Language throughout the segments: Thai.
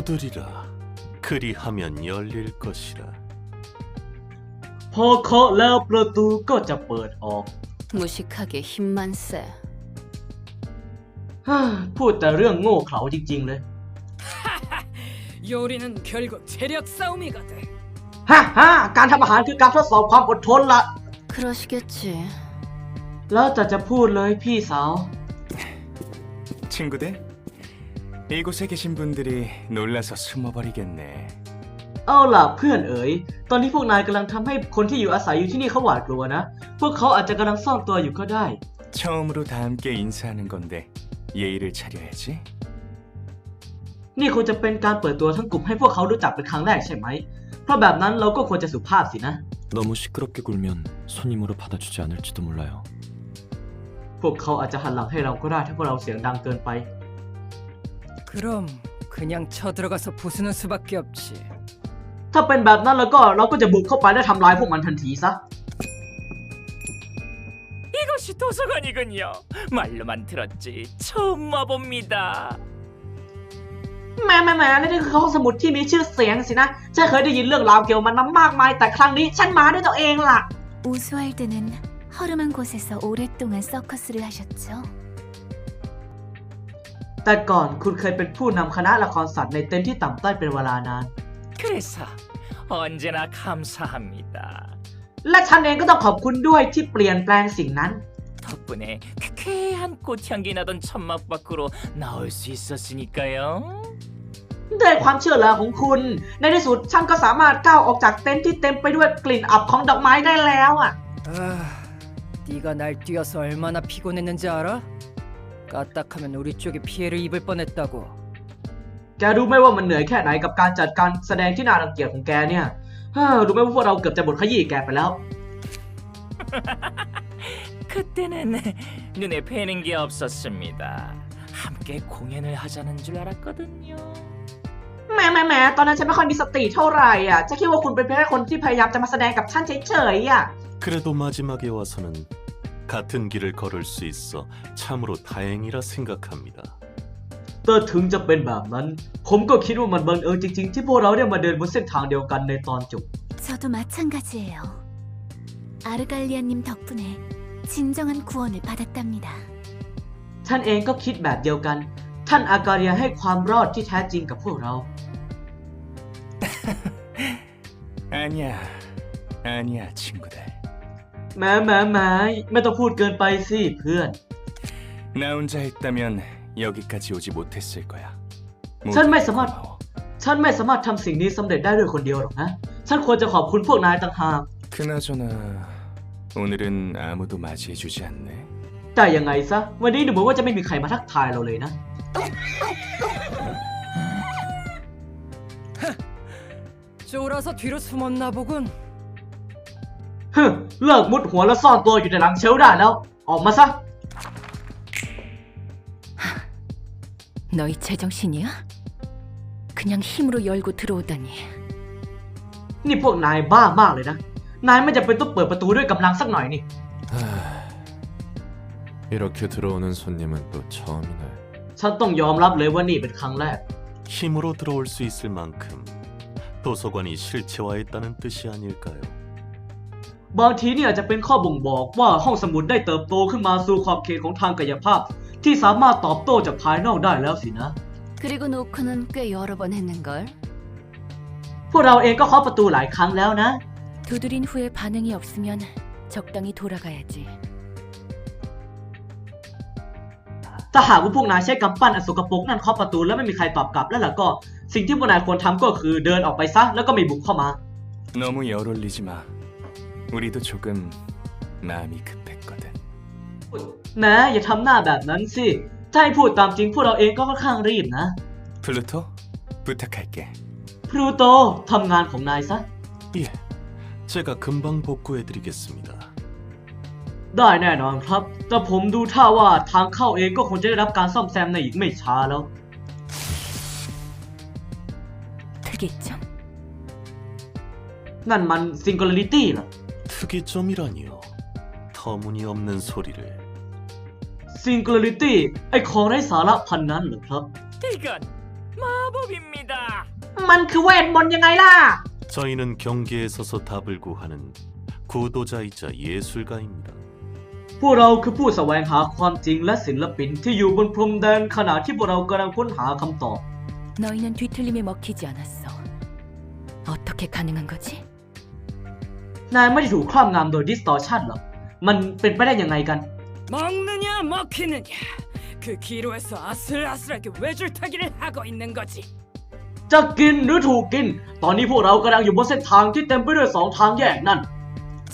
두드리라. 그리하면 열릴 것이라. พอเคาะแล้วประตูก็จะเปิดออก 무식하게 힘만 세. ฮ่าพูดแต่เรื่องโง่เขลาจริง ๆ เลย 요리는 결국 체력 싸움이거든. ฮ่าฮ่าการทำอาหารคือการทดสอบความอดทนละ 그러시겠지. แล้วแต่จะพูดเลยพี่สาว 친구들, 이곳에 계신 분들이 놀라서 숨어버리겠네. เอาล่ะเพื่อนเอ๋ย ตอนนี้พวกนายกำลังทำให้คนที่อยู่อาศัยอยู่ที่นี่เขาหวาดกลัวนะ พวกเขาอาจจะกำลังซ่อนตัวอยู่ก็ได้ 처음으로 다 함께 인사하는 건데 예의를 차려야지. นี่คงจะเป็นการเปิดตัวทั้งกลุ่มให้พวกเขารู้จักเป็นครั้งแรกใช่ไหม เพราะแบบนั้นเราก็ควรจะสุภาพสินะ 너무 시끄럽게 굴면 손님으로 받아주지 않을지도 몰라요. พวกเขาอาจจะหันหลังให้เราก็ได้ถ้าพวกเราเสียงดังเกินไป 그럼 그냥 쳐들어가서 부수는 수밖에 없지. ถ้าเป็นแบบนั้นแล้วก็เราก็จะบุกเข้าไปและทำลายพวกมันทันทีซะ 이것이 도서관이군요. 말로만 들었지 처음 와봅니다. แหม่แหม่แหม่นี่คือห้องสมุดที่มีชื่อเสียงสินะ ฉันเคยได้ยินเรื่องราวเกี่ยวกับมันมามากมาย แต่ครั้งนี้ฉันมาด้วยตัวเองล่ะ 오스왈드는 허름한 곳에서 오랫동안 서커스를 하셨죠. แต่ก่อนคุณเคยเป็นผู้นำคณะละครสัตว์ในเต็นท์ที่ต่ำต้อยเป็นเวลานาน 그래서 언제나 감사합니다. และฉันเองก็ต้องขอบคุณด้วยที่เปลี่ยนแปลงสิ่งนั้น 덕분에 쾌쾌한 꽃향기 나던 천막 밖으로 나올 수 있었으니까요. ด้วยความเชื่อเหลือของคุณ ในที่สุดฉันก็สามารถก้าวออกจากเต็นท์ที่เต็มไปด้วยกลิ่นอับของดอกไม้ได้แล้วอ่ะ 아, 네가 날 뛰어서 얼마나 피곤했는지 알아? 까딱하면 우리 쪽에 피해를 입을 뻔했다고. แกรู้ไหมว่ามันเหนื่อยแค่ไหนกับการจัดการแสดงที่น่ารังเกียจของแกเนี่ยเฮ้อรู้ไหมว่าพวกเราเกือบจะบดขยี้แกไปแล้ว 그때는 눈에 뵈는 게 없었습니다. 함께 공연을 하자는 줄 알았거든요. แหม่แหม่แหม่ตอนนั้นฉันไม่ค่อยมีสติเท่าไหร่อ่ะจะคิดว่าคุณเป็นเพียงแค่คนที่พยายามจะมาแสดงกับฉันเฉยๆอ่ะ 그래도 마지막에 와서는 같은 길을 걸을 수 있어 참으로 다행이라 생각합니다. แต่ถึงจะเป็นแบบนั้น ผมก็คิดว่ามันบังเอิญจริง ๆ ที่พวกเราได้มาเดินบนเส้นทางเดียวกันในตอนจบ 저도 마찬가지예요. 아르갈리아님 덕분에 진정한 구원을 받았답니다. ท่านเองก็คิดแบบเดียวกัน ท่านอาการียให้ความรอดที่แท้จริงกับพวกเรา 아니야, 아니야, 친구들. แหม้แหม้แหม้ไม่ต้องพูดเกินไปสิเพื่อน 나 혼자 했다면 여기까지 오지 못했을 거야. 모두 설마 있어봐. 고마워. ฉันไม่สามารถทำสิ่งนี้สำเร็จได้ด้วยคนเดียวหรอกนะ ฉันควรจะขอบคุณพวกนายต่างหาก 그나저나 오늘은 아무도 맞이해주지 않네. แต่ยังไงซะ วันนี้ดูเหมือนว่าจะไม่มีใครมาทักทายเราเลยนะ 쫄아서 뒤로 숨었나 보군. ฮึมเลิกมุดหัวแล้วซ่อนตัวอยู่ในหลังเชลฟ์ได้แล้ว ออกมาซะ 너희 제정신이야? 그냥 힘으로 열고 들어오다니. นี่พวกนายบ้ามากเลยนะ นายไม่จำเป็นต้องเปิดประตูด้วยกำลังสักหน่อยนี่ 이렇게 들어오는 손님은 또 처음이네. ฉันต้องยอมรับเลยว่านี่เป็นครั้งแรก 힘으로 들어올 수 있을 만큼 도서관이 실체화했다는 뜻이 아닐까요? บางทีนี่อาจจะเป็นข้อบ่งบอกว่าห้องสมุดได้เติบโตขึ้นมาสู่ขอบเขตของทางกายภาพ ที่สามารถตอบโต้จากภายนอกได้แล้วสินะ 그리고 노크는 꽤 여러 번 했는걸. พวกเราเองก็เคาะประตูหลายครั้งแล้วนะ 두드린 후에 반응이 없으면 적당히 돌아가야지. ถ้าหากว่าพวกนายใช้กำปั้นอันสกปรกนั่นเคาะประตูแล้วไม่มีใครตอบกลับแล้วล่ะก็ สิ่งที่พวกนายควรทำก็คือเดินออกไปซะแล้วก็ไม่บุกเข้ามา 너무 열올리지 마. 우리도 조금 마음이 급했거든. แหม้อย่าทำหน้าแบบนั้นสิ ถ้าให้พูดตามจริงพวกเราเองก็ค่อนข้างรีบนะ 플루토 부탁할게. พลูโตทำงานของนายซะ 예, 제가 금방 복구해드리겠습니다. ได้แน่นอนครับ แต่ผมดูท่าว่าทางเข้าเองก็คงจะได้รับการซ่อมแซมในอีกไม่ช้าแล้ว 특이점? นั่นมันซิง g u l a r i t y เหรอ 특이점이라니요. 터무니없는 소리를. ซิง g u l a r i t y ไอของไร้สาระพันนั้นเหรอครับ 이건 마법입니다. มันคือเวทมนต์ยังไงล่ะ 저희는 경계에 서서 답을 구하는 구도자이자 예술가입니다. พวกเราคือผู้แสวงหาความจริงและศิลปินที่อยู่บนพรมแดนขณะที่พวกเรากำลังค้นหาคำตอบ 너희는 뒤틀림에 먹히지 않았어. 어떻게 가능한 거지? นายไม่ได้ถูกครอบงำโดย distortion หรอก มันเป็นไปได้ยังไงกัน 먹느냐 먹히느냐 그 기로에서 아슬아슬하게 외줄타기를 하고 있는 거지 จะกินหรือถูกกิน ตอนนี้พวกเรากำลังอยู่บนเส้นทางที่เต็มไปด้วยสองทางแยกนั่น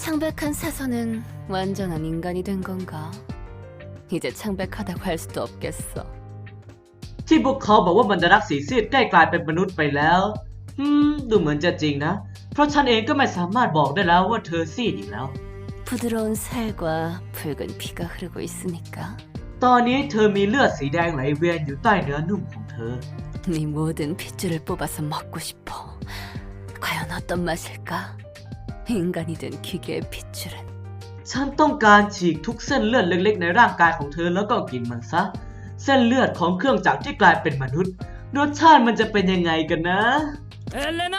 창백한 사선은 완전한 인간이 된 건가? 이제 창백하다고 할 수도 없겠어. ที่พวกเขาบอกว่าบรรดารักษ์สีซีดใกล้กลายเป็นมนุษย์ไปแล้ว อืม ดูเหมือนจะจริงนะ เพราะฉันเองก็ไม่สามารถบอกได้แล้วว่าเธอซีดอีกแล้ว 부드러운 살과 붉은 피가 흐르고 있으니까 ตอนนี้เธอมีเลือดสีแดงไหลเวียนอยู่ใต้เนื้อนุ่มของเธอ 네 모든 핏줄을 뽑아서 먹고 싶어. 과연 어떤 맛일까? 인간이 된 기계의 핏줄은 ฉันต้องการฉีกทุกเส้นเลือดเล็กๆ ในร่างกายของเธอแล้วก็กินมันซะ เส้นเลือดของเครื่องจักรที่กลายเป็นมนุษย์ รสชาติมันจะเป็นยังไงกันนะ 엘레나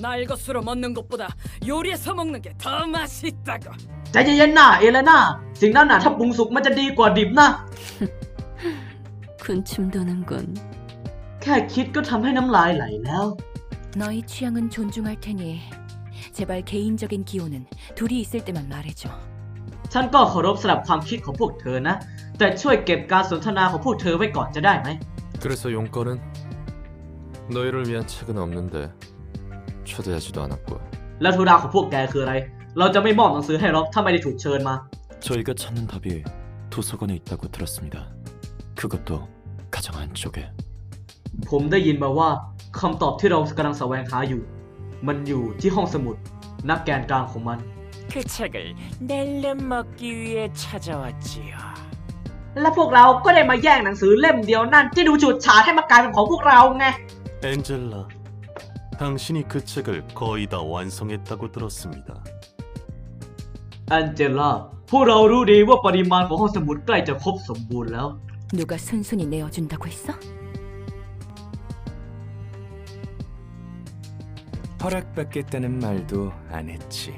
날 것으로 먹는 것보다 요리해서 먹는 게 더 맛있다고 ใจเย็นๆนะเอเลนาสิ่งนั้นน่ะถ้าปรุงสุกมันจะดีกว่าดิบนะ 군침 도는군. แค่คิดก็ทำให้น้ำลายไหลแล้ว 너희 취향은 존중할 테니 제발 개인적인 기호는 둘이 있을 때만 말해줘. ฉันก็เคารพสำหรับความคิดของพวกเธอนะ แต่ช่วยเก็บการสนทนาของพวกเธอไว้ก่อนจะได้ไหม 그래서 용건은 너희를 위한 책은 없는데 초대하지도 않았고 แล้วธุระของพวกแกคืออะไร เราจะไม่มอบหนังสือให้หรอกถ้าไม่ได้ถูกเชิญมา 저희가 찾는 답이 도서관에 있다고 들었습니다. 그것도 가장 안쪽에 ผมได้ยินมาว่าคำตอบที่เรากำลังแสวงหาอยู่ มันอยู่ที่ห้องสมุด นักแกนกลางของมัน 그 책을 낼름 먹기 위해 찾아왔지요. และพวกเราก็ได้มาแย่งหนังสือเล่มเดียวนั่นที่ดูฉูดฉาดให้มากลายเป็นของพวกเราไง 엔젤라, 당신이 그 책을 거의 다 완성했다고 들었습니다. แอนเจล่า พวกเรารู้ดีว่าปริมาณของห้องสมุดใกล้จะครบสมบูรณ์แล้ว 누가 순순히 내어준다고 했어? 허락받겠다는 말도 안 했지.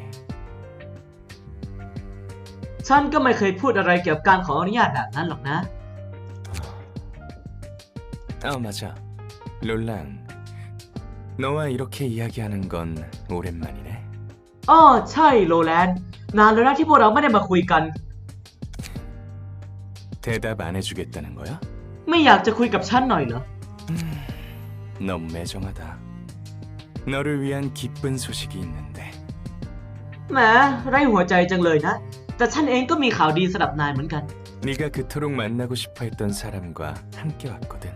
ฉันก็ไม่เคยพูดอะไรเกี่ยวกับการขออนุญาตแบบนั้นหรอกนะ 아 맞아. 롤랑. 너와 이렇게 이야기하는 건 오랜만이네. อ้อใช่โรแลนด์ นานแล้วนะที่พวกเราไม่ได้มาคุยกัน 대답 안 해주겠다는 거야? ไม่อยากจะคุยกับฉันหน่อยเหรอ 너무 매정하다. 너를 위한 기쁜 소식이 있는데 แหมไร้หัวใจจังเลยนะ แต่ฉันเองก็มีข่าวดีสำหรับนายเหมือนกัน 네가 그토록 만나고 싶어했던 사람과 함께 왔거든.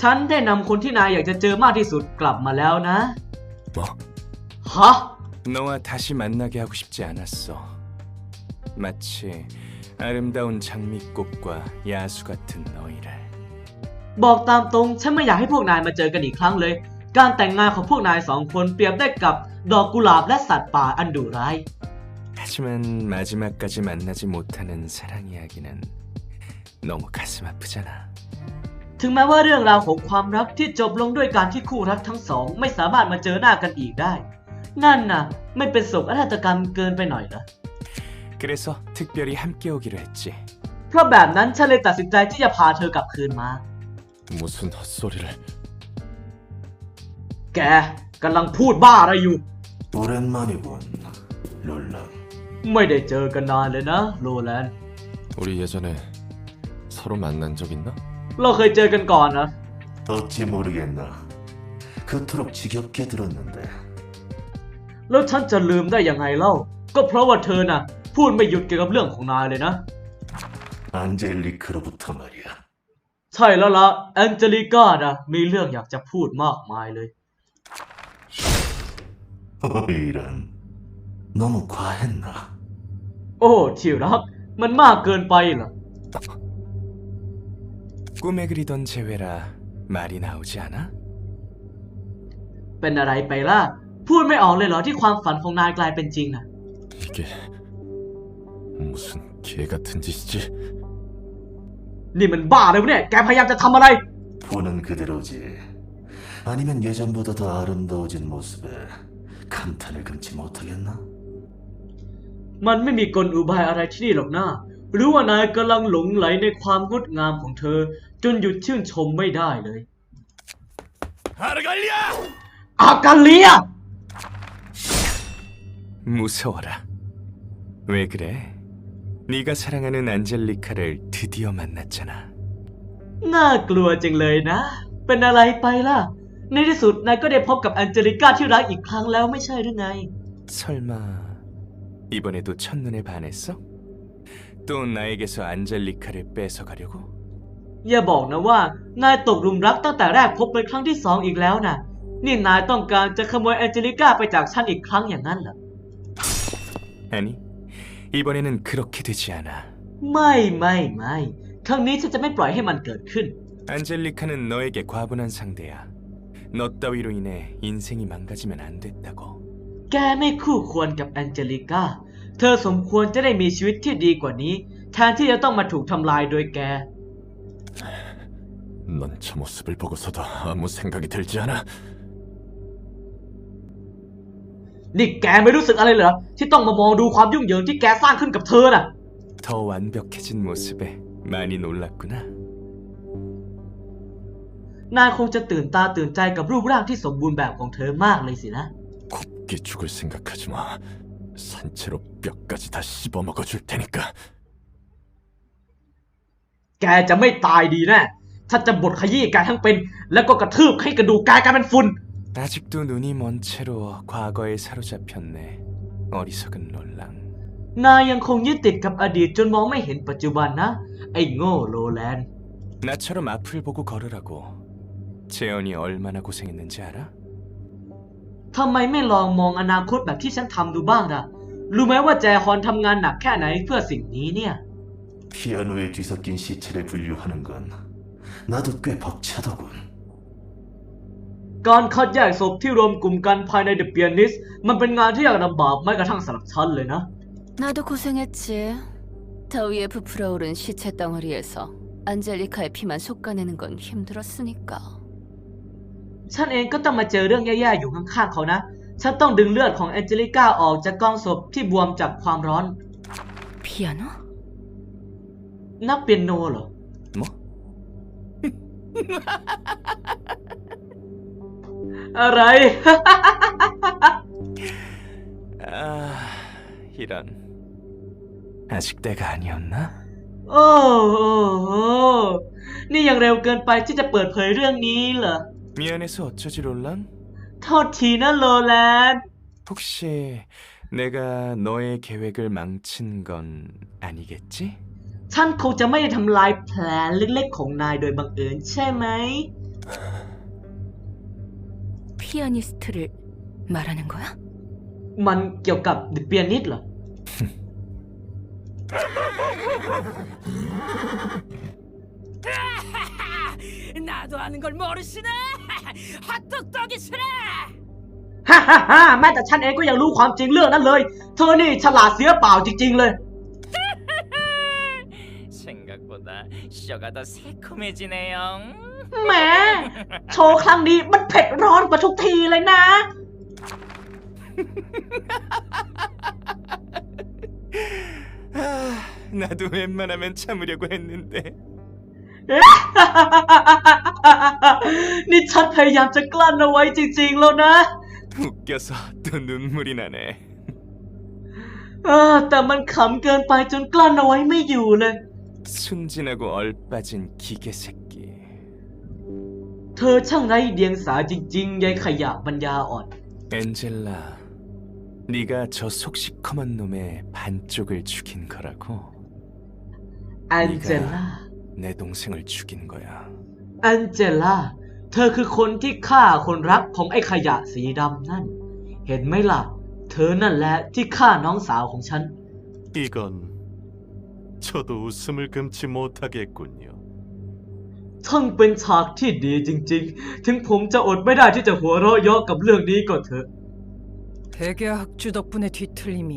ฉันได้นำคนที่นายอยากจะเจอมากที่สุดกลับมาแล้วนะ 뭐? ฮะ 너와 다시 만나게 하고 싶지 않았어. 마치 아름다운 장미꽃과 야수 같은 너희를. บอกตามตรงฉันไม่อยากให้พวกนายมาเจอกันอีกครั้งเลย การแต่งงานของพวกนายสองคนเปรียบได้กับดอกกุหลาบและสัตว์ป่าอันดุร้าย 하지만 마지막까지 만나지 못하는 사랑 이야기는 너무 가슴 아프잖아. ถึงแม้ว่าเรื่องราวของความรักที่จบลงด้วยการที่คู่รักทั้งสอง ไม่สามารถมาเจอหน้ากันอีกได้ นั่นน่ะ ไม่เป็นโศกนาฏกรรมเกินไปหน่อยเหรอ 그래서 특별히 함께 오기로 했지. เพราะแบบนั้นฉันเลยตัดสินใจที่จะพาเธอกลับคืนมา 무슨 헛소리를 แกกำลังพูดบ้าอะไรอยู่ 오랜만이군, 롤랑. ไม่ได้เจอกันนานเลยนะโรแลนด์ 우리 예전에 서로 만난 적 있나? เราเคยเจอกันก่อนนะ 어찌 모르겠나. 그토록 지겹게 들었는데. แล้วฉันจะลืมได้ยังไงเล่า ก็เพราะว่าเธอน่ะ พูดไม่หยุดเกี่ยวกับเรื่องของนายเลยนะ 안젤리크로부터 말이야. ใช่แล้วละแองเจลิก้านะมีเรื่องอยากจะพูดมากมายเลย 어, 이런. 너무 과했나? โอ้ที่รัก มันมากเกินไปเหรอ 꿈에 그리던 재회라 말이 나오지 않아? เป็นอะไรไปล่ะ พูดไม่ออกเลยเหรอที่ความฝันของนายกลายเป็นจริงน่ะ 이게 무슨 개 같은 짓이지? นี่มันบ้าเลยวะเนี่ย แกพยายามจะทำอะไร 보는 그대로지. 아니면 예전보다 더 아름다워진 모습에 감탄을 금치 못하겠나? มันไม่มีกลอุบายอะไรที่นี่หรอกนะหรือว่านายกำลังหลงไหลในความงดงามของเธอ จนหยุดชื่นชมไม่ได้เลย 아르갈리아! อากาเลีย 무서워라. 왜 그래? 네가 사랑하는 안젤리카를 드디어 만났잖아. น่ากลัวจังเลยนะ เป็นอะไรไปล่ะ ในที่สุดนายก็ได้พบกับแองเจลิก้าที่รักอีกครั้งแล้วไม่ใช่หรือไง 설마 이번에도 첫눈에 반했어? 또 나에게서 안젤리카를 뺏어가려고? อย่าบอกนะว่า นายตกหลุมรักตั้งแต่แรกพบเป็นครั้งที่สองอีกแล้วนะนี่นายต้องการจะขโมยแองเจลิก้าไปจากฉันอีกครั้งอย่างนั้นเหรอ 아니, 이번에는 그렇게 되지 않아. ไม่ไม่ไม่ครั้งนี้ฉันจะไม่ปล่อยให้มันเกิดขึ้น 안젤리카는 너에게 과분한 상대야. 너 따위로 인해 인생이 망가지면 안 됐다고. แกไม่คู่ควรกับแองเจลิก้า เธอสมควรจะได้มีชีวิตที่ดีกว่านี้ แทนที่จะต้องมาถูกทำลายโดยแก 넌 저 모습을 보고서도 아무 생각이 들지 않아? นี่แกไม่รู้สึกอะไรเหรอ ที่ต้องมามองดูความยุ่งเหยิงที่แกสร้างขึ้นกับเธอน่ะ 더 완벽해진 모습에 많이 놀랐구나. นายคงจะตื่นตาตื่นใจกับรูปร่างที่สมบูรณ์แบบของเธอมากเลยสินะ 곱게 죽을 생각하지 마. 산채로 뼈까지 다 씹어먹어 줄 테니까. แกจะไม่ตายดีแน่ ฉันจะบดขยี้แกทั้งเป็น แล้วก็กระทืบให้กระดูกแกกลายเป็นฝุ่น 아직도 눈이 먼 채로 과거에 사로잡혔네. 어리석은 롤랑. นายยังคงยึดติดกับอดีตจนมองไม่เห็นปัจจุบันนะ ไอ้โง่โรแลนด์ 나처럼 앞을 보고 걸으라고. 재현이 얼마나 고생했는지 알아? ทำไมไม่ลองมองอนาคตแบบที่ฉันทำดูบ้างล่ะ รู้ไหมว่าแจฮอนทำงานหนักแค่ไหนเพื่อสิ่งนี้เนี่ย 피아노에 뒤섞인 시체를 분류하는 건 나도 꽤 벅차더군. การคัดแยกศพที่รวมกลุ่มกันภายใน The Pianist มันเป็นงานที่ยากลำบากไม่กระทั่งสำหรับฉันเลยนะ 나도 고생했지. 더위에 부풀어 오른 시체 덩어리에서 안젤리카의 피만 솎아내는 건 힘들었으니까. ฉันเองก็ต้องมาเจอเรื่องแย่ๆอยู่ข้างๆเขานะ ฉันต้องดึงเลือดของแองเจลิก้าออกจากกองศพที่บวมจากความร้อน 피아노? นักเปียโนเหรอ 뭐? อะไร 아, 이런. 아직 때가 아니었나? โอ้โอ้โอ้นี่ยังเร็วเกินไปที่จะเปิดเผยเรื่องนี้เหรอ 미안해서 어쩌지 롤랑? โทษทีนะโลแลนด์ 혹시 내가 너의 계획을 망친 건 아니겠지? ฉันคงจะไม่ได้ทำลายแผนเล็กๆของนายโดยบังเอิญใช่ไหม 피아니스트를 말하는 거야? มันเกี่ยวกับ The Pianist เหรอ 나도 아는 걸 모르시네. 핫도그 떡이시네. ฮ่าฮ่าฮ่าแม้แต่ฉันเองก็ยังรู้ความจริงเรื่องนั้นเลย เธอนี่ฉลาดเสียเปล่าจริง ๆ เลย 생각보다 쇼가 더 새콤해지네요. แหม โชว์ครั้งนี้มันเผ็ดร้อนกว่าทุกทีเลยนะ 아, 나도 웬만하면 참으려고 했는데 นี่ฉันพยายามจะกลั้นเอาไว้จริง ๆ แล้วนะ 웃겨서 또 눈물이 나네. เออแต่มันขำเกินไปจนกลั้นเอาไว้ไม่อยู่เลย 순진하고 얼빠진 기계 새끼. เธอช่างไร้เดียงสาจริงๆยายขยะปัญญาอ่อน 엔젤라, 네가 저 속시커먼 놈의 반쪽을 죽인 거라고. แอนเจล่า 내 동생을 죽인 거야. แอนเจล่า เธอคือคนที่ฆ่าคนรักของไอ้ขยะสีดำนั่น เห็นไหมล่ะ เธอนั่นแหละที่ฆ่าน้องสาวของฉัน 이건 저도 웃음을 금치 못하겠군요. ช่างเป็นฉากที่ดีจริงๆ ถึงผมจะอดไม่ได้ที่จะหัวเราะเยาะกับเรื่องนี้ก็เถอะ 백야 학주 덕분에 뒤틀림이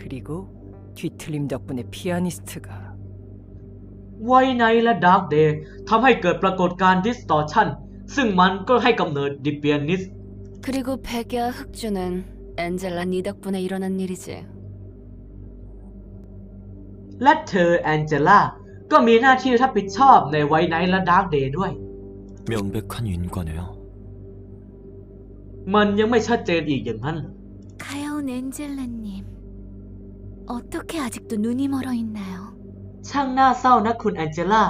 그리고 뒤틀림 덕분에 피아니스트가 ไวไนและดาร์กเดย์ทำให้เกิดปรากฏการณ์ distortion ซึ่งมันก็ให้กำเนิดดิเปียนิส 그리고 백야 흑주는 엔젤라 니 덕분에 일어난 일이지. และเธอแองเจล่าก็มีหน้าที่รับผิดชอบในไวไนและดาร์กเดย์ด้วย 명백한 윤곽네요. มันยังไม่ชัดเจนอีกอย่างนั้นเหรอ 가야온 엔젤라님, 어떻게 아직도 눈이 멀어 있나요? ช่างน่าเศร้านะคุณแองเจล่า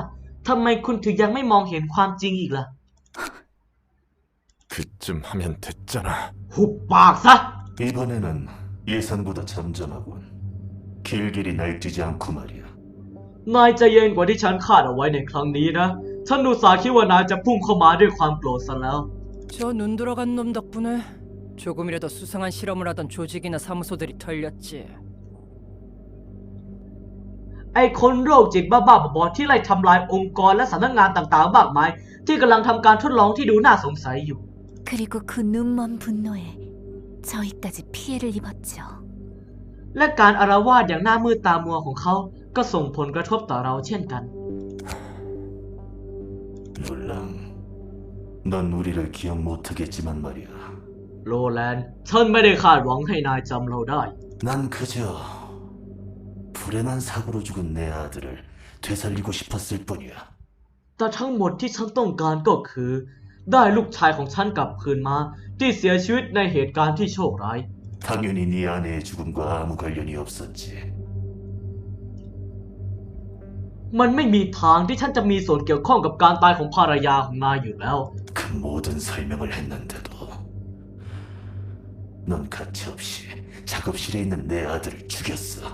ทำไมคุณถึงยังไม่มองเห็นความจริงอีกล่ะ 그쯤 하면 됐잖아. หุบปากซะ 이번에는 예상보다 잠잠하군. 길길이 날뛰지 않고 말이야. นายใจเย็นกว่าที่ฉันคาดเอาไว้ในครั้งนี้นะ ฉันดูสาห์คิดว่านายจะพุ่งเข้ามาด้วยความโกรธซะแล้ว 저 눈 돌아간 놈 덕분에 조금이라도 수상한 실험을 하던 조직이나 사무소들이 털렸지. ไอ้คนโรคจิตบ้าๆบอๆที่ไล่ทำลายองค์กรและสำนักงานต่างๆมากมาย ที่กำลังทำการทดลองที่ดูน่าสงสัยอยู่ 그리고 그 눈먼 분노에 저희까지 피해를 입었죠. และการอารวาสอย่างหน้ามืดตามัวของเขา ก็ส่งผลกระทบต่อเราเช่นกัน 룰랑, 넌 우리를 기억 못하겠지만 말이야. โรแลนด์ฉันไม่ได้คาดหวังให้นายจำเราได้ 난 그저 불행한 사고로 죽은 내 아들을 되살리고 싶었을 뿐이야. แต่ทั้งหมดที่ฉันต้องการก็คือ ได้ลูกชายของฉันกลับคืนมา ที่เสียชีวิตในเหตุการณ์ที่โชคร้าย 당연히 네 아내의 죽음과 아무 관련이 없었 지. มันไม่มีทางที่ฉันจะมีส่วนเกี่ยวข้องกับการตายของภรรยาของนายอยู่แล้ว 그 모든 설명을 했는데도 넌 가차없이 작업실에 있는 내 아들을 죽였 어.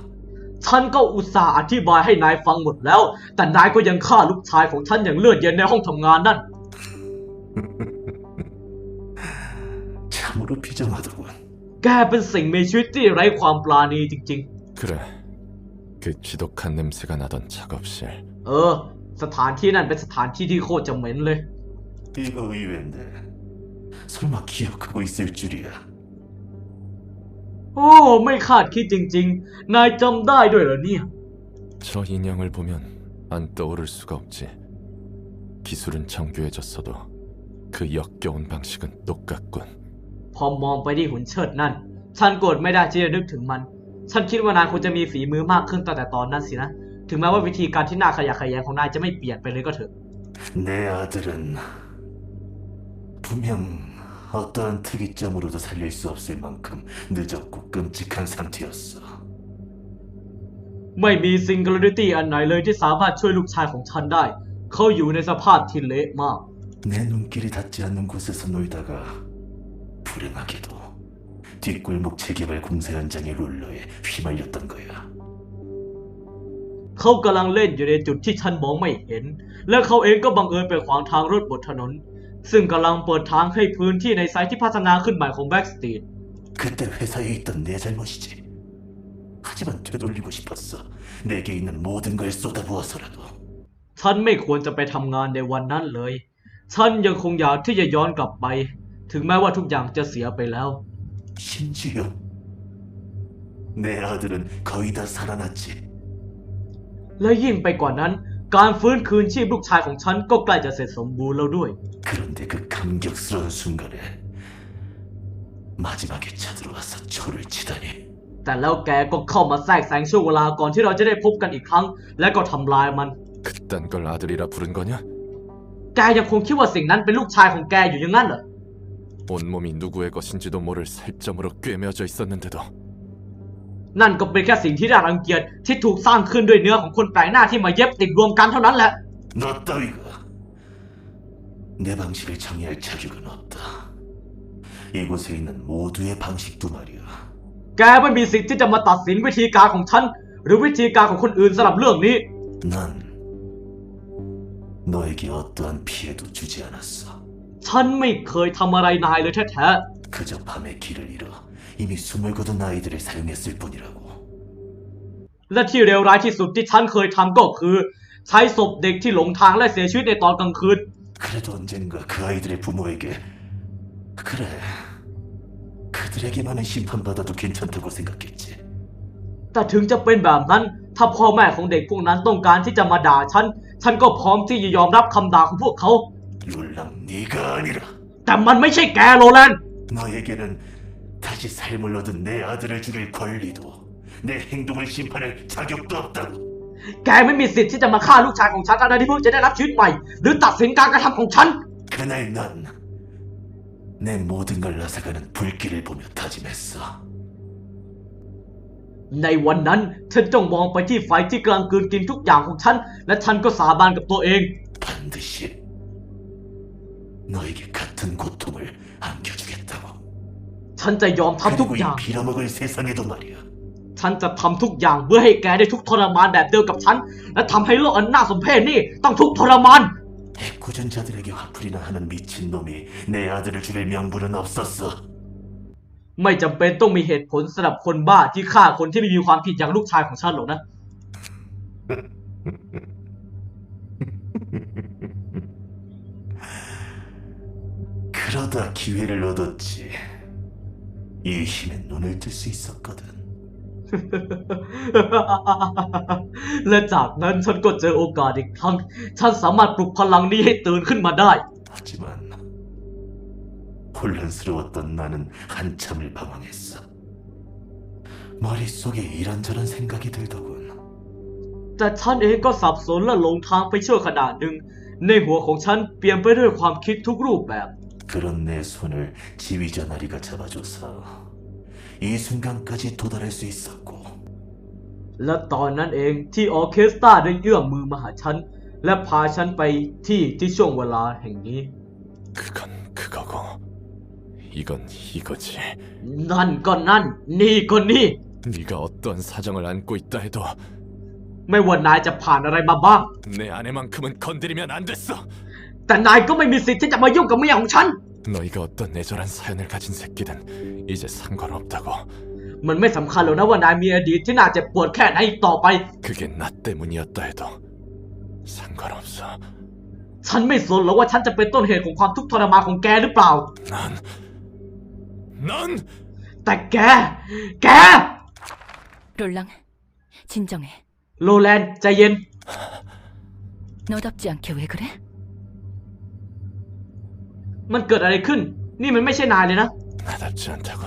ฉันก็อุตส่าห์อธิบายให้นายฟังหมดแล้ว แต่นายก็ยังฆ่าลูกชายของฉันอย่างเลือดเย็นในห้องทำงานนั่น 참으로 비정하더 군. แกเป็นสิ่งมีชีวิตที่ไร้ความปราณีจริง 그래. 그 지독한 냄새가 나던 작업실. ๆ เออ สถานที่นั่นเป็นสถานที่ที่โคตรจะเหม็นเลย 이거 의외인데 설마 기억하고 있을 줄이야. โอ้ ไม่คาดคิดจริง ๆ นายจำได้ด้วยเหรอเนี่ย 저 인형을 보면 안 떠오를 수가 없지. 기술은 정교해졌어도 그 역겨운 방식은 똑같군. พอมองไปที่หุ่นเชิดนั่น ฉันโกรธไม่ได้ที่จะนึกถึงมัน ฉันคิดว่านายคงจะมีฝีมือมากขึ้นตั้งแต่ตอนนั้นสินะ ถึงแม้ว่าวิธีการที่น่าขยะแขยงของนายจะไม่เปลี่ยนไปเลยก็เถอะ 내 아들은 분명 어떠한 특이점으로도 살릴 수 없을 만큼 늦었고 끔찍한 상태였어. ไม่มีซิงเกิลริตี้อันไหนเลยที่สามารถช่วยลูกชายของฉันได้ เขาอยู่ในสภาพที่เละมาก 내 눈길이 닿지 않는 곳에서 놀다가 불행하게도 뒷골목 재개발 공사 현장의 롤러에 휘말렸던 거야. เขากำลังเล่นอยู่ในจุดที่ฉันมองไม่เห็น และเขาเองก็บังเอิญไปขวางทางรถบนถนน ซึ่งกำลังเปิดทางให้พื้นที่ในไซต์ที่พัฒนาขึ้นใหม่ของแบ็กสตรีท 그때 회사에 있던 내 잘못이지. 하지만 되돌리고 싶었어. 내게 있는 모든 걸 쏟아부어서라도. ฉันไม่ควรจะไปทำงานในวันนั้นเลย ฉันยังคงอยากที่จะย้อนกลับไป ถึงแม้ว่าทุกอย่างจะเสียไปแล้ว 심지어 내 아들은 거의 다 살아났지. และยิ่งไปกว่านั้น การฟื้นคืนชีพลูกชายของฉันก็ใกล้จะเสร็จสมบูรณ์แล้วด้วย 그런데 그 감격스러운 순간에 마지막에 쳐들어와서 초를 치다니. แต่แล้วแกก็เข้ามาแทรกแซงช่วงเวลาก่อนที่เราจะได้พบกันอีกครั้ง และก็ทำลายมัน 그딴 걸 아들이라 부른 거냐? แกยังคงคิดว่าสิ่งนั้นเป็นลูกชายของแกอยู่อย่างนั้นเหรอ 온몸이 누구의 것인지도 모를 살점으로 꿰매어져 있었는데도 นั่นก็เป็นแค่สิ่งที่น่ารังเกียจที่ถูกสร้างขึ้นด้วยเนื้อของคนแปลกหน้าที่มาเย็บติดรวมกันเท่านั้นแหละ 너 따위가 내 방식을 정의할 자격은 없다. 이곳에 있는 모두의 방식도 말이야. แกไม่มีสิทธิ์ที่จะมาตัดสินวิธีการของฉัน หรือวิธีการของคนอื่นสำหรับเรื่องนี้ 난 너에게 어떠한 피해도 주지 않았어. ฉันไม่เคยทำอะไรนายเลยแท้ 그저 밤에 길을 잃어 이미 숨을 거둔 아이들을 사용했을 뿐이라고. ๆ และที่เลวร้ายที่สุดที่ฉันเคยทำก็คือ ใช้ศพเด็กที่หลงทางและเสียชีวิตในตอนกลางคืน 그래도 언젠가 그 아이들의 부모에게 그래 그들에게만은 심판받아도 괜찮다고 생각했지. แต่ถึงจะเป็นแบบนั้น ถ้าพ่อแม่ของเด็กพวกนั้นต้องการที่จะมาด่าฉัน ฉันก็พร้อมที่จะยอมรับคำด่าของพวกเขา 룰랑 네가 아니라 แต่มันไม่ใช่แกโรแลนด์ 너에게는 다시 삶을 얻은 내 아들을 죽일 권리도 내 행동을 심판할 자격도 없다고 แกไม่มีสิทธิ์ที่จะมาฆ่าลูกชายของฉันทั้งๆที่เพิ่งจะได้รับชีวิตใหม่ หรือตัดสินการกระทำของฉัน 그날 난 내 모든 걸 앗아가는 불길을 보며 다짐했어 ในวันนั้น ฉันจ้องมองไปที่ไฟที่กำลังกลืนกินทุกอย่างของฉัน และฉันก็สาบานกับตัวเอง 반드시 너에게 같은 고통을 안겨주겠다고 ฉันจะยอมทำทุก 그리고 อย่าง 이 빌어먹을 세상에도 말이야 ฉันจะทำทุกอย่างเพื่อให้แกได้ทุกข์ทรมานแบบเดียวกับฉัน และทำให้โลกอันน่าสมเพชนี่ต้องทุกข์ทรมาน 애꿎은자들에게 화풀이나 하는 미친놈이 내 아들을 죽일 명분은 없었어 ไม่จำเป็นต้องมีเหตุผลสำหรับคนบ้าที่ฆ่าคนที่ไม่มีความผิดอย่างลูกชายของฉันหรอกนะ 그러다 기회를 얻었지 이 힘에 눈을 뜰 수 있었거든 และจากนั้นฉันก็เจอโอกาสอีกครั้ง ฉันสามารถปลุกพลังนี้ให้ตื่นขึ้นมาได้ 하지만 혼란스러웠던 나는 한참을 방황했어. 머릿속에 이런저런 생각이 들더군. แต่ฉันเองก็สับสนและหลงทางไปชั่วขณะหนึ่ง ในหัวของฉันเปลี่ยนไปด้วยความคิดทุกรูปแบบ 그런 내 손을 지휘자 나리가 잡아줘서 이 순간까지 도달할 수 있었고 และตอนนั้นเองที่ออร์เคสตราได้เอื้อมมือมาหาฉัน และพาฉันไปที่ที่ช่วงเวลาแห่งนี้ 그건 그거고 이건 이거지. นั่นก็นั่น นี่ก็นี่ 네가 어떠한 사정을 안고 있다 해도 ไม่ว่านายจะผ่านอะไรมาบ้าง 내 아내만큼은 건드리면 안 됐어. แต่นายก็ไม่มีสิทธิ์ที่จะมายุ่งกับเมียของฉัน 너희가 어떤 내절한 사연을 가진 새끼든 이제 상관없다고. มันไม่สำคัญหรอกนะว่านายมีอดีตที่น่าเจ็บปวดแค่ไหนอีกต่อไป 그게 나 때문이었다 해도 상관없어. ฉันไม่สนหรอกว่าฉันจะเป็นต้นเหตุของความทุกข์ทรมานของแกหรือเปล่า 난, 넌 แต่แก แก 롤랑, 진정해. โลแลนด์ใจเย็น 너답지 않게 왜 그래? มันเกิดอะไรขึ้น นี่มันไม่ใช่นายเลยนะ 나답지 않다고.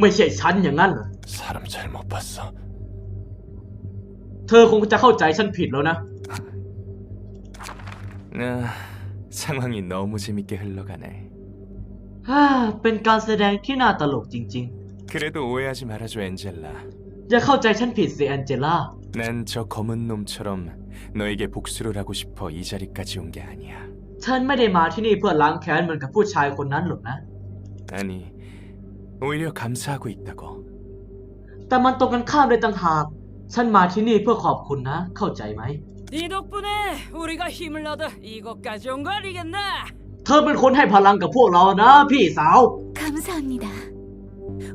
ไม่ใช่ฉันอย่างนั้นเหรอ 사람 잘못 봤어. เธอคงจะเข้าใจฉันผิดแล้วนะ 아, 상황이 너무 재밌게 흘러가네. ฮ่า เป็นการแสดงที่น่าตลกจริง 그래도 오해하지 말아줘, 엔젤라. ๆ อย่าเข้าใจฉันผิดสิแอนเจล่า 난 저 검은 놈처럼 너에게 복수를 하고 싶어 이 자리까지 온 게 아니야. ฉันไม่ได้มาที่นี่เพื่อล้างแค้นเหมือนกับผู้ชายคนนั้นหรอกนะ 아니, 오히려 감사하고 있다고. แต่มันตรงกันข้ามเลยต่างหาก ฉันมาที่นี่เพื่อขอบคุณนะ เข้าใจไหม 네 덕분에 우리가 힘을 얻어 이곳까지 온 거 아니겠나? เธอเป็นคนให้พลังกับพวกเรานะ พี่สาว 감사합니다.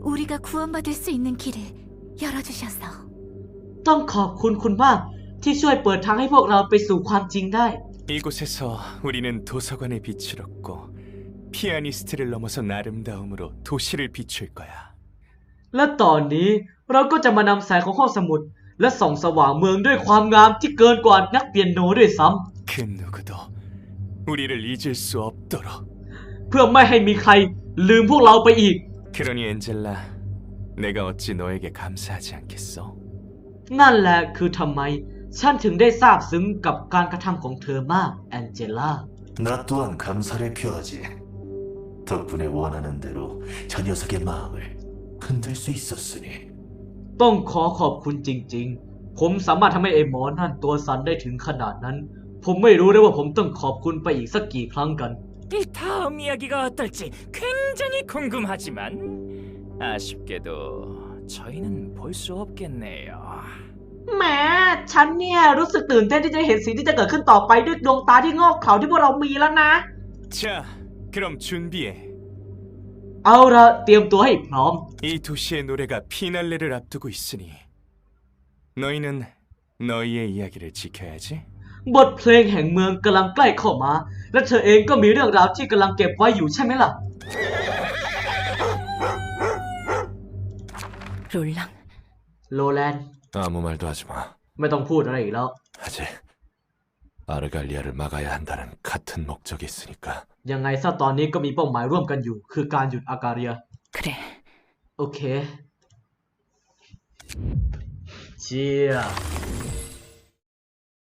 우리가 구원받을 수 있는 길을 열어주셔서. ต้องขอบคุณคุณมาก ที่ช่วยเปิดทางให้พวกเราไปสู่ความจริงได้ 이곳에서 우리는 도서관의 빛을 얻고 피아니스트를 넘어서 아름다움으로 도시를 비출 거야. และตอนนี้เราก็จะมานำแสงของห้องสมุด และส่องสว่างเมืองด้วยความงามที่เกินกว่านักเปียโนด้วยซ้ 그 누구도 우리를 잊을 수 없도록. ำเพื่อไม่ให้มีใครลืมพวกเราไปอีก 그러니 엔젤라, 내가 어찌 너에게 감사하지 않겠어? นั่นแหละคือทำไม ฉันถึงได้ซาบซึ้งกับการกระทำของเธอมากแองเจล่า 나 또한 감사를 표하지. 덕분에 원하는 대로 저 녀석의 마음을 흔들 수 있었으니. ต้องขอขอบคุณจริง ๆ ผมสามารถทำให้ไอ้หมอนั่นตัวสั่นได้ถึงขนาดนั้น ผมไม่รู้เลยว่าผมต้องขอบคุณไปอีกสักกี่ครั้งกัน 이 다음 이야기가 어떨지 굉장히 궁금하지만 아쉽게도 저희는 볼 수 없겠네요. แหมฉันเนี่ยรู้สึกตื่นเต้นที่จะเห็นสิ่งที่จะเกิดขึ้นต่อไปด้วยดวงตาที่งอกเขาที่พวกเรามีแล้วนะ 자, 그럼 준비해. เอาละเตรียมตัวให้พร้อม 이 도시의 노래가 피날레를 앞두고 있으니 너희는 너희의 이야기를 지켜야지. บทเพลงแห่งเมืองกำลังใกล้เข้ามา และเธอเองก็มีเรื่องราวที่กำลังเก็บไว้อยู่ใช่ไหมล่ะ 롤랑, โลแลนด์ 아무 말도 하지 마. ไม่ต้องพูดอะไรอีกแล้ว 아직 아르갈리아를 막아야 한다는 같은 목적이 있으니까 ยังไงซะตอนนี้ก็มีเป้าหมายร่วมกันอยู่ คือการหยุดอาการีย 그래. โอเค เชี่ย